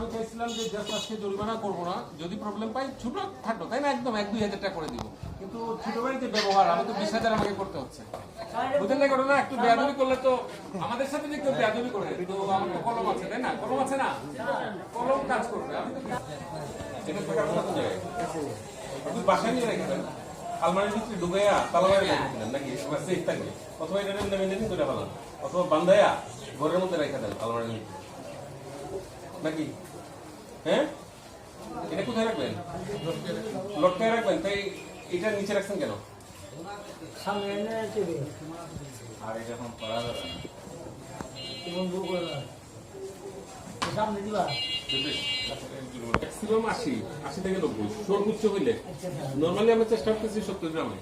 আমি চাইছিলাম যে জাস্ট আজকে জরিমানা করব না। যদি প্রবলেম পাই, ছোট থাকল, তাই না? একদম এক, দুই হাজার টাকা করে দিব। কিন্তু ছোট বাড়িতে ব্যবহার, আমি তো বিশ হাজার আমাকে করতে হচ্ছে। বুঝলেন না ঘটনা? একটু বেয়াদবি করলে তো আমাদের সাথে যে কেউ বেয়াদবি করে তো আমার কলম আছে, তাই না? কলম আছে না? কলম কাজ করবে, আমি তো আলমারির ভিতরে ঢুকাইয়া নাকি? অথবা এটা করে অথবা বান্ধাইয়া ঘরের মধ্যে রেখে দেন আলমারির ভিতরে। নাকি? হ্যাঁ? এটা কোথায় রাখবেন? লটকায় রাখবেন? তাই এটা নিচে রাখছেন কেন? আর এখন করা যাবে না। সামনে দিবা? ম্যাক্সিমাম আশি আশি থেকে নব্বই সর্বোচ্চ হইলে। নর্মালি আমরা চেষ্টা করতেছি সত্তর গ্রামে।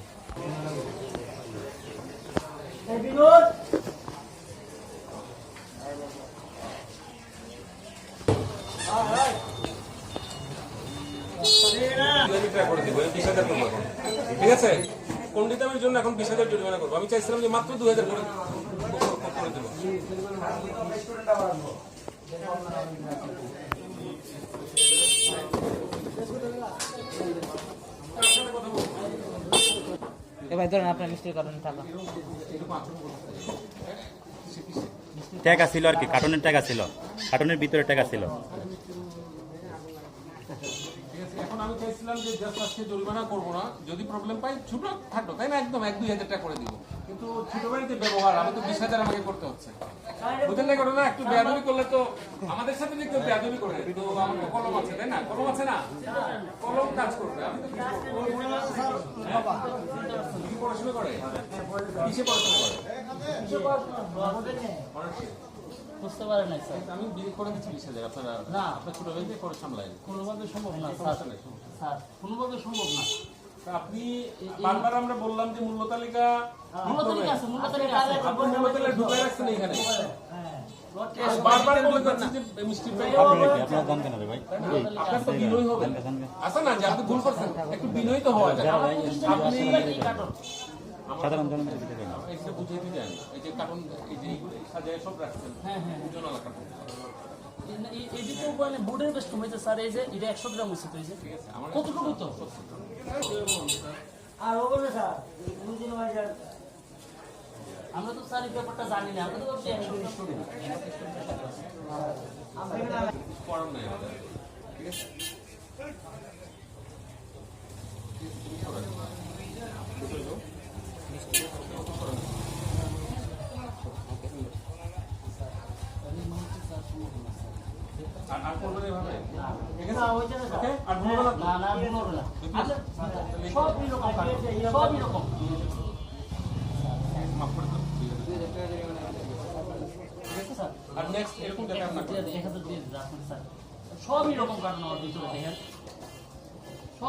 আমি। ঠিক আছে পন্ডিতামের জন্য এখন বিশ হাজার জরিমানা করব আমি চাইছিলাম যে মাত্র দু হাজার করে করে ধরেন আপনার কারণে টাকা ছিল আর কি কার্টুনের টাকা ছিল কার্টুনের ভিতরে টাকা ছিল আমি চাইছিলাম যে জাস্ট আজকে জরিমানা করব না। যদি প্রবলেম পাই ছোট থাকল তাই না? একদম এক দুই হাজার টাকা করে দিব। কিন্তু ছোট বাড়িতে ব্যবহার আমি তো বিশ হাজার আমাকে করতে হচ্ছে। বুঝলেন না ঘটনা? একটু বেয়াদবি করলে তো আমাদের সাথে যে কেউ বেয়াদবি করে তো আমার তো কলম আছে তাই না? কলম আছে না? কলম কাজ করবে আমি তো পড়াশোনা করে? কিসে পড়াশোনা করে? বুঝতে পারে না স্যার। আমি বিয়ে করে দিচ্ছি বিশ হাজার আপনারা না। আপনার ছোট ভাইকে করে সামলাইন কোনোভাবে সম্ভব না স্যার। কোনোভাবে সম্ভব না। তা আপনি বারবার আমরা বললাম যে মূল্য তালিকা মূল্য তালিকা আছে মূল্য তালিকা আছে। আপনি মূল্য তালিকা ঢুকাই রাখছেন এখানে। সাধারণ জনগণের ভিতরে না। এটা বুঝিয়ে দিলেন এই যে কার্টুন এই যে এইগুলো সাজায় সব রাখছেন হ্যাঁ, হ্যাঁ। এটি মানে বোর্ডের বেশ কমেছে স্যার এই যে এটা একশো গ্রাম হচ্ছে তো এই যে। ঠিক আছে আমার কতটুকু তো? আর ও স্যার দুদিন বাজার আমরা তো স্যার এই ব্যাপারটা জানি না আমরা তো ভাবছি ঠিক আছে। আর আর করবেন এভাবে? ঠিক আছে না না ওকে? আর না না না ভুলবো না। আমরা সবই রকম কাজ রকম মাফ করে আর নেক্সট এরকম দেখেন স্যার। সবই রকম কারণ আমার ভিতরে দেখেন।